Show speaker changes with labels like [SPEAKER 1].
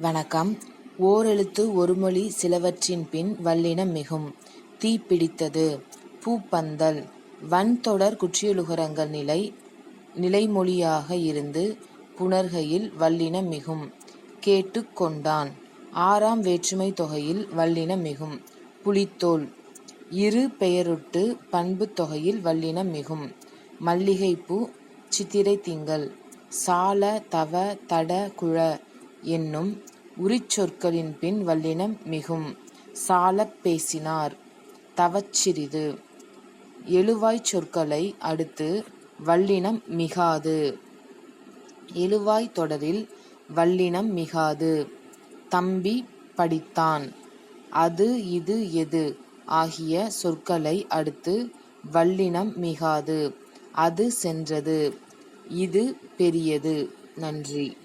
[SPEAKER 1] வணக்கம் ஓரெழுத்து ஒருமொழி சிலவற்றின் பின் வல்லினம் மிகும். தீ பிடித்தது பூப்பந்தல் வன்தொடர் குற்றியலுகரங்கள் நிலை நிலைமொழியாக இருந்து புணர்கையில் வல்லினம் மிகும். கேட்டுக் கொண்டான் ஆறாம் வேற்றுமை தொகையில் வல்லினம் மிகும். புலித்தோல் இரு பெயரொட்டு பண்பு தொகையில் வல்லினம் மிகும். மல்லிகைப்பூ சித்திரை திங்கள் சால தவ தட குழ என்னும் உரிச்சொற்களின் பின் வல்லினம் மிகும். சாலப் பேசினார் தவச்சிறிது எழுவாய்ச் சொற்களை அடுத்து வல்லினம் மிகாது. எழுவாய்த் தொடரில் வல்லினம் மிகாது. தம்பி படித்தான் அது இது எது ஆகிய சொற்களை அடுத்து வல்லினம் மிகாது. அது சென்றது இது பெரியது. நன்றி